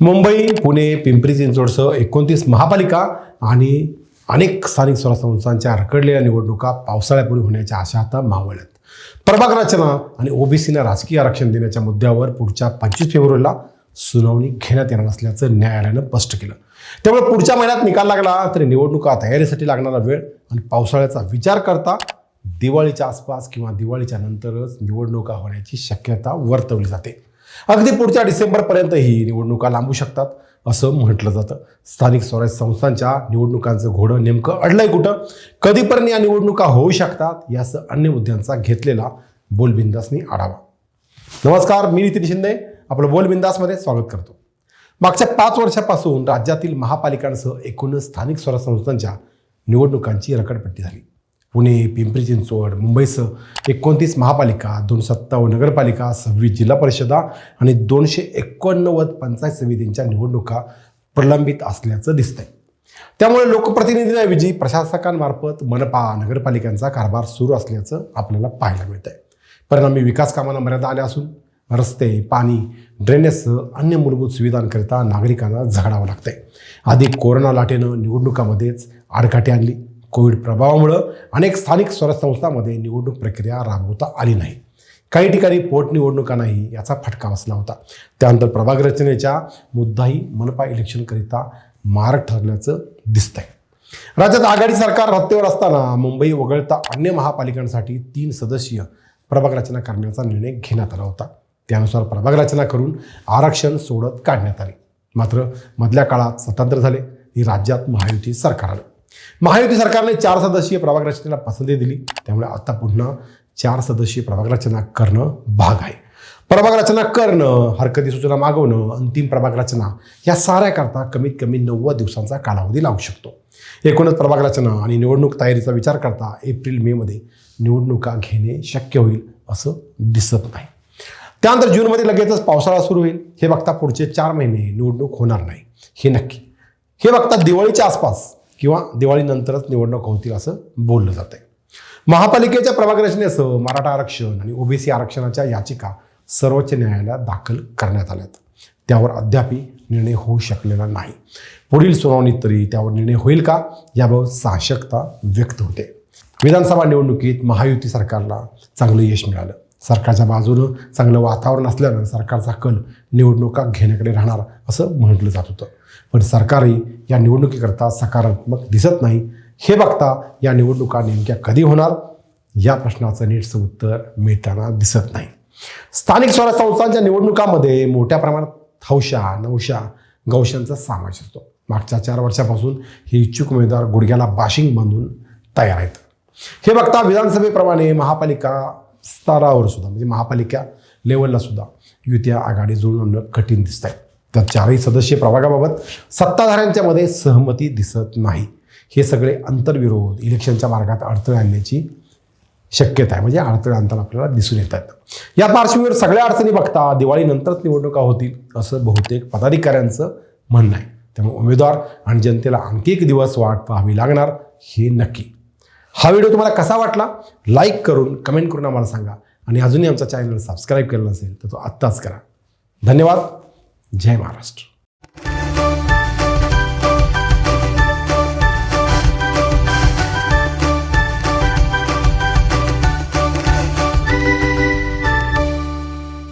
मुंबई पुणे पिंपरी चिंचवडसह एकोणतीस महापालिका आणि अनेक स्थानिक स्वराज्य संस्थांच्या रखडलेल्या निवडणुका पावसाळ्यापूर्वी होण्याच्या आशा आता मावळल्यात प्रभाग रचना आणि ओबीसीना राजकीय आरक्षण देण्याच्या मुद्द्यावर पुढच्या पंचवीस फेब्रुवारीला सुनावणी घेण्यात येणार असल्याचं न्यायालयानं स्पष्ट केलं. त्यामुळे पुढच्या महिन्यात निकाल लागला तरी निवडणुका तयारीसाठी लागणारा वेळ आणि पावसाळ्याचा विचार करता दिवाळीच्या आसपास किंवा दिवाळीच्या नंतरच निवडणुका होण्याची शक्यता वर्तवली जाते. अगदी पुढच्या डिसेंबरपर्यंत ही निवडणुका लांबू शकतात असं म्हटलं जातं. स्थानिक स्वराज्य संस्थांच्या निवडणुकांचं घोडं नेमकं अडलंय कुठं? कधीपर्यंत या निवडणुका होऊ शकतात? यासह अन्य मुद्द्यांचा घेतलेला बोलबिंदासनी आढावा. नमस्कार मी नितीन शिंदे. आपलं बोलबिंदासमध्ये स्वागत करतो. मागच्या पाच वर्षापासून राज्यातील महापालिकांसह एकूणच स्थानिक स्वराज्य संस्थांच्या निवडणुकांची रखडपट्टी झाली. पुणे पिंपरी चिंचवड मुंबईसह एकोणतीस महापालिका दोन सत्तावन्न नगरपालिका सव्वीस जिल्हा परिषदा आणि दोनशे एकोणनव्वद पंचायत समितींच्या निवडणुका प्रलंबित असल्याचं दिसतंय. त्यामुळे लोकप्रतिनिधींऐवजी प्रशासकांमार्फत मनपा नगरपालिकांचा कारभार सुरू असल्याचं आपल्याला पाहायला मिळतंय. परिणामी विकास कामांना मर्यादा आल्या असून रस्ते पाणी ड्रेनेजसह अन्य मूलभूत सुविधांकरिता नागरिकांना झगडावं लागतंय. आधी कोरोना लाटेनं निवडणुकामध्येच आडकाठी आणली. कोविड प्रभावामुळं अनेक स्थानिक स्वराज्य संस्थांमध्ये निवडणूक प्रक्रिया राबवता आली नाही. काही ठिकाणी पोटनिवडणुकांनाही याचा फटका बसला होता. त्यानंतर प्रभाग रचनेचा मुद्दाही मनपा इलेक्शनकरिता मारक ठरल्याचं दिसतंय. राज्यात आघाडी सरकार रत्तेवर असताना मुंबई वगळता अन्य महापालिकांसाठी तीन सदस्यीय प्रभाग रचना करण्याचा निर्णय घेण्यात आला होता. त्यानुसार प्रभाग रचना करून आरक्षण सोडत काढण्यात आले. मात्र मधल्या काळात स्वतंत्र झाले. ही राज्यात महायुती सरकार आलं महायुती सरकारने चार सदस्यीय प्रभाग रचनेला पसंती दिली. त्यामुळे आता पुन्हा चार सदस्यीय प्रभाग रचना करणं भाग आहे. प्रभाग रचना करणं हरकती सूचना मागवणं अंतिम प्रभाग रचना या साऱ्याकरता कमीत कमी नव्वद दिवसांचा कालावधी लागू शकतो. एकूणच प्रभाग रचना आणि निवडणूक तयारीचा विचार करता एप्रिल मेमध्ये निवडणुका घेणे शक्य होईल असं दिसत नाही. त्यानंतर जूनमध्ये लगेचच पावसाळा सुरू होईल. हे बघता पुढचे चार महिने निवडणूक होणार नाही. हे नक्की. हे बघता दिवाळीच्या आसपास किंवा दिवाळीनंतरच निवडणूक होतील असं बोललं जातंय. महापालिकेच्या प्रभाग रचनेसह मराठा आरक्षण आणि ओबीसी आरक्षणाच्या याचिका सर्वोच्च न्यायालयात दाखल करण्यात आल्यात. त्यावर अद्यापही निर्णय होऊ शकलेला नाही. पुढील सुनावणीत तरी त्यावर निर्णय होईल का? याबाबत साशकता व्यक्त होते. विधानसभा निवडणुकीत महायुती सरकारला चांगलं यश मिळालं. सरकारच्या बाजूनं चांगलं वातावरण असल्यानं सरकारचा कल निवडणुका घेण्याकडे राहणार असं म्हटलं जात होतं. पण सरकारही या निवडणुकीकरता सकारात्मक दिसत नाही. हे बघता या निवडणुका नेमक्या कधी होणार? या प्रश्नाचं नीटचं उत्तर मिळताना दिसत नाही. स्थानिक स्वराज्य संस्थांच्या निवडणुकामध्ये मोठ्या प्रमाणात हौशा नवशा गौशांचा समावेश असतो. मागच्या चार वर्षापासून हे इच्छुक उमेदवार गुडघ्याला बाशिंग बांधून तयार आहेत. हे बघता विधानसभेप्रमाणे महापालिका स्तरावर सुद्धा म्हणजे महापालिका लेवलला सुद्धा युत्या आघाडी जुळून आणणं कठीण दिसत आहे तर चारही सदस्य प्रभागाबाबत सत्ताधाऱ्यांच्यामध्ये सहमती दिसत नाही. हे सगळे अंतर्विरोध इलेक्शनच्या मार्गात अडथळे आणण्याची शक्यता आहे. म्हणजे अडथळे आणताना आपल्याला दिसून येत आहेत या पार्श्वभूमीवर सगळ्या अडचणी बघता दिवाळीनंतरच निवडणुका होतील असं बहुतेक पदाधिकाऱ्यांचं म्हणणं आहे. त्यामुळे उमेदवार आणि जनतेला आणखी एक दिवस वाट पाहावी लागणार हे नक्की. हा व्हिडिओ तुम्हाला कसा वाटला? लाईक करून कमेंट करून आम्हाला सांगा. आणि अजूनही आमचा चॅनल सबस्क्राईब केला नसेल तर तो आत्ताच करा. धन्यवाद. जय महाराष्ट्र.